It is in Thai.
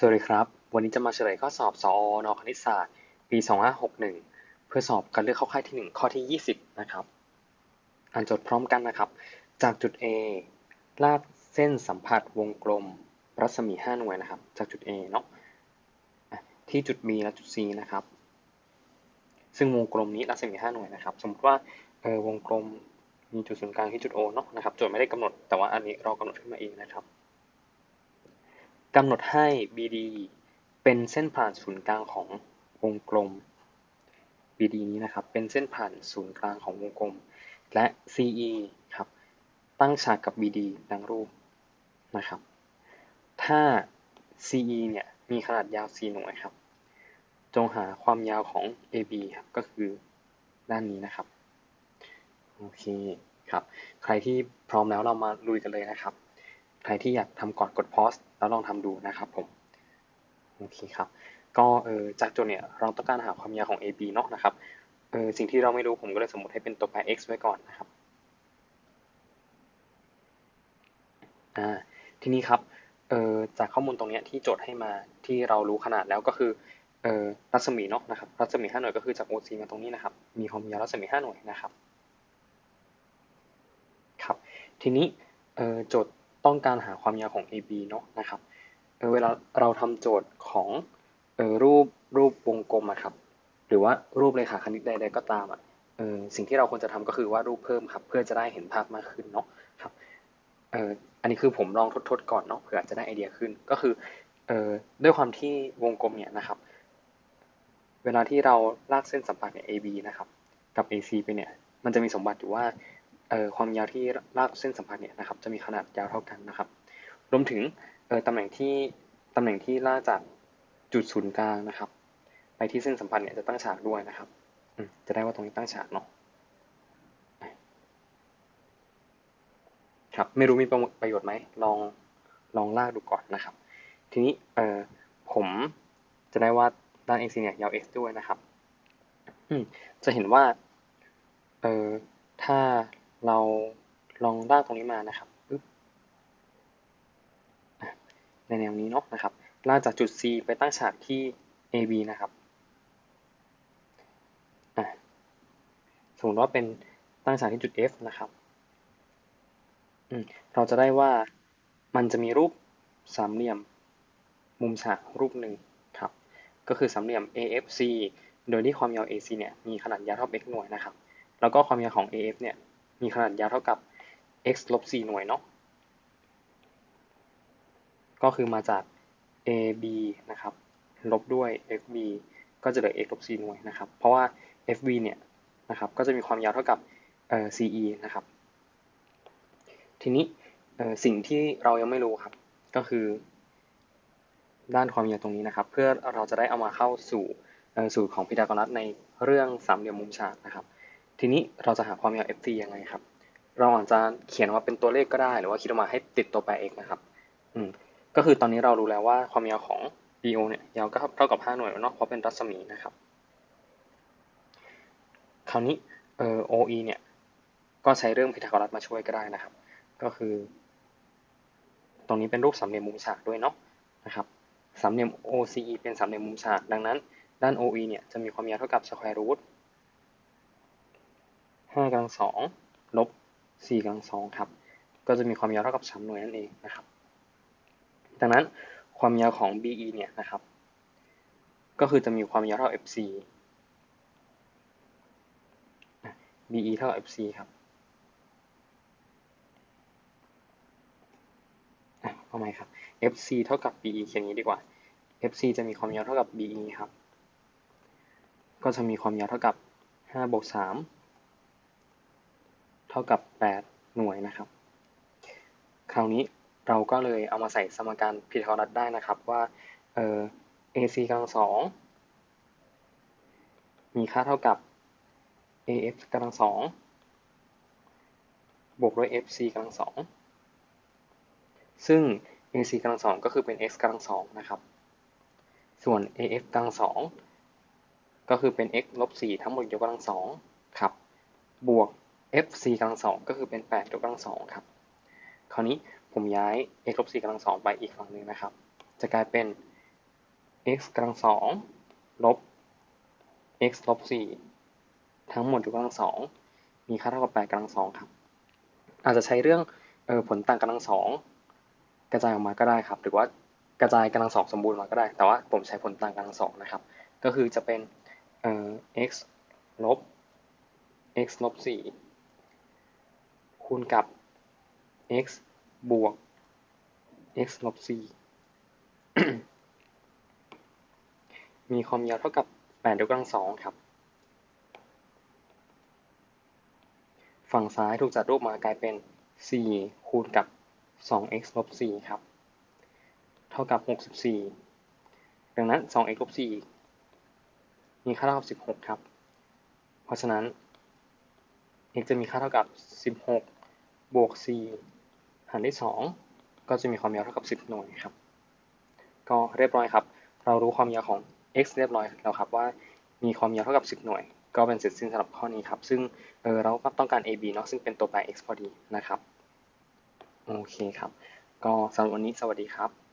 สวัสดีครับ วันนี้จะมาเฉลยข้อสอบสอนคณิตศาสตร์ ปี 2561 เพื่อสอบการเลือกเข้าค่ายที่ 1 ข้อที่ 20 นะครับ อ่านโจทย์พร้อมกันนะครับ จากจุด A ลากเส้นสัมผัสวงกลม รัศมี 5 หน่วยนะครับ จากจุด A เนาะ ที่จุด B และจุด C นะครับ ซึ่งวงกลมนี้รัศมี 5 หน่วยนะครับ สมมติว่าเออวงกลมมีจุดศูนย์กลางที่จุด O เนาะนะครับ โจทย์ไม่ได้กำหนด แต่ว่าอันนี้เรากำหนดขึ้นมาเองนะครับ กำหนดให้ BD เป็นเส้นผ่านศูนย์กลางของวงกลม BD นี้นะครับ เป็นเส้นผ่านศูนย์กลางของวงกลม และ CE ครับ ตั้งฉากกับ BD ดังรูปนะครับ ถ้า CE เนี่ย มีขนาดยาว4หน่วยครับ จงหาความยาวของ AB ครับ ก็คือด้านนี้นะครับ โอเคครับ ใครที่พร้อมแล้วเรามาลุยกันเลยนะครับ รที่อยากทำก่อนกดพอสแล้วลองทำดูนะครับผมโอเคครับก็เออจากโจทย์เนี่ยเราต้องการหาความยาวของ AB เนาะนะครับเออสิ่งที่เราไม่รู้ผมก็เลยสมมติให้เป็นตัวแปร x ไว้ก่อนนะครับอ่าทีนี้ครับเออจากข้อมูลตรงเนี้ยที่โจทย์ให้มาที่เรารู้ขนาดแล้วก็คือเออรัศมีเนาะนะครับรัศมี 5 หน่วยก็คือจาก OC มาตรงนี้นะครับมีความยาวรัศมี 5 หน่วยนะครับครับ ทีนี้เออโจทย์ ต้องการหาความยาวของ AB เนาะนะครับเออเวลาเราทำโจทย์ของเออรูปรูปวงกลมอะครับ หรือว่ารูปเรขาคณิตใดๆก็ตามอะเออสิ่งที่เราควรจะทำก็คือว่ารูปเพิ่มครับ เพื่อจะได้เห็นภาพมากขึ้นเนาะครับเอออันนี้คือผมลองทดๆก่อนเนาะเผื่อจะได้ไอเดียขึ้นก็คือเออด้วยความที่วงกลมเนี่ยนะครับ เวลาที่เราลากเส้นสัมผัสเนี่ย AB นะครับ กับ AC ไปเนี่ย มันจะมีสมบัติอยู่ว่า ความยาวที่ลากเส้นสัมผัสเนี่ยนะครับจะมีขนาดยาวเท่ากันนะครับ รวมถึงออตำแหน่งที่ตำแหน่งที่ลากจากจุดศูนย์กลางนะครับ ไปที่เส้นสัมพันธ์เนี่ยจะตั้งฉากด้วยนะครับจะได้ว่าตรงนี้ตั้งฉากเนาะครับไม่รู้มีประโยชน์ไหมลองลองลากดูก่อนนะครับ ทีนี้เออผมจะได้ว่าด้าน x เนี่ยยาว x ด้วยนะครับอืจะเห็นว่าเออถ้า เราลองลากตรงนี้มานะครับในแนวนี้เนาะนะครับลากจากจุด C ไปตั้งฉากที่ AB นะครับสมมติว่าเป็นตั้งฉากที่จุด F นะครับเราจะได้ว่ามันจะมีรูปสามเหลี่ยมมุมฉากรูปหนึ่งครับ ก็คือสามเหลี่ยม AFC โดยที่ความยาว AC เนี่ยมีขนาดยาวเท่า x หน่วยนะครับ แล้วก็ความยาวของ AF เนี่ย มีขนาดยาวเท่ากับ x ลบ 4 หน่วยเนาะ ก็คือมาจาก AB นะครับ ลบด้วย FB ก็จะเหลือ x ลบ 4 หน่วยนะครับ เพราะว่า FB เนี่ยนะครับก็จะมีความยาวเท่ากับ CE นะครับ ทีนี้สิ่งที่เรายังไม่รู้ครับ ก็คือ ด้านความยาวตรงนี้นะครับ เพื่อเราจะได้เอามาเข้าสู่สูตรของพีทาโกรัสในเรื่องสามเหลี่ยมมุมฉากนะครับ ทีนี้เราจะหาความยาว FT ยังไงครับ เราอาจจะเขียนว่าเป็นตัวเลขก็ได้ หรือว่าคิดออกมาให้ติดตัวแปร x นะครับอืมก็คือตอนนี้เรารู้แล้วว่าความยาวของ BO เนี่ยยาวก็เท่ากับ 5 หน่วยเนาะเพราะเป็นรัศมีนะครับ คราวนี้เอ่อ OE เนี่ยก็ใช้เรื่องพีทาโกรัสมาช่วยก็ได้นะครับ ก็คือ ตรงนี้เป็นรูปสามเหลี่ยมมุมฉากด้วยเนาะนะครับสามเหลี่ยม OCE เป็นสามเหลี่ยมมุมฉาก ดังนั้น ด้าน OE เนี่ยจะมีความยาวเท่ากับ square root 5กำลัง2ลบ4กำลัง2ครับ ก็จะมีความยาวเท่ากับ3หน่วยนั่นเองนะครับ ดังนั้นความยาวของ BE เนี่ยนะครับ ก็คือจะมีความยาวเท่า FC BE เท่า FC ครับเอาใหม่ครับ FC เท่ากับ BE เขียนนี้ดีกว่า FC จะมีความยาวเท่ากับ BE ครับ ก็จะมีความยาวเท่ากับ5บวก3 เท่ากับ 8 หน่วยนะครับ คราวนี้เราก็เลยเอามาใส่สมการพีทาโกรัสได้นะครับว่าเออ AC กำลังสองมีค่าเท่ากับ AF กำลังสองบวกด้วย FC กำลังสองซึ่ง AC กำลังสองก็คือเป็น x กำลังสองนะครับ ส่วน AF กำลังสองก็คือเป็น x ลบสี่ทั้งหมดยกกำลังสองครับ บวก FC กำลังสองก็คือเป็น8ยกกำลังสองครับ คราวนี้ผมย้าย x ลบ4กำลังสองไปอีกฝั่งหนึ่งนะครับ จะกลายเป็น x กำลังสองลบ x ลบสี่ทั้งหมดยู่กำลังสองมีค่าเท่ากับแปดกำลังสองครับ อาจจะใช้เรื่องออผลต่างกำลังสองกระจายออกมาก็ได้ครับ หรือว่ากระจายกำลังสองสมบูรณ์มาก็ได้ แต่ว่าผมใช้ผลต่างกำลังสองนะครับ ก็คือจะเป็นเอ่อ x ลบ x ลบสี่ คูณกับ x บวก x ลบสี่มีความยาวเท่ากับ8ยกกำลังสองครับ ฝั่งซ้ายถูกจัดรูปมากลายเป็น 4 คูณกับ 2x ลบ 4 ครับ เท่ากับ 64 ดังนั้น 2x ลบ 4 มีค่าเท่ากับ 16 ครับ เพราะฉะนั้น x จะมีค่าเท่ากับ 16 บวก c หารด้วย2ก็จะมีความยาวเท่ากับ 10 หน่วยครับ ก็เรียบร้อยครับ เรารู้ความยาวของ x เรียบร้อยแล้วครับว่ามีความยาวเท่ากับ 10 หน่วย ก็เป็นเสร็จสิ้นสำหรับข้อนี้ครับ ซึ่งเออเราก็ต้องการ ab เนาะซึ่งเป็นตัวแปร x พอดีนะครับ โอเคครับ ก็สำหรับวันนี้สวัสดีครับ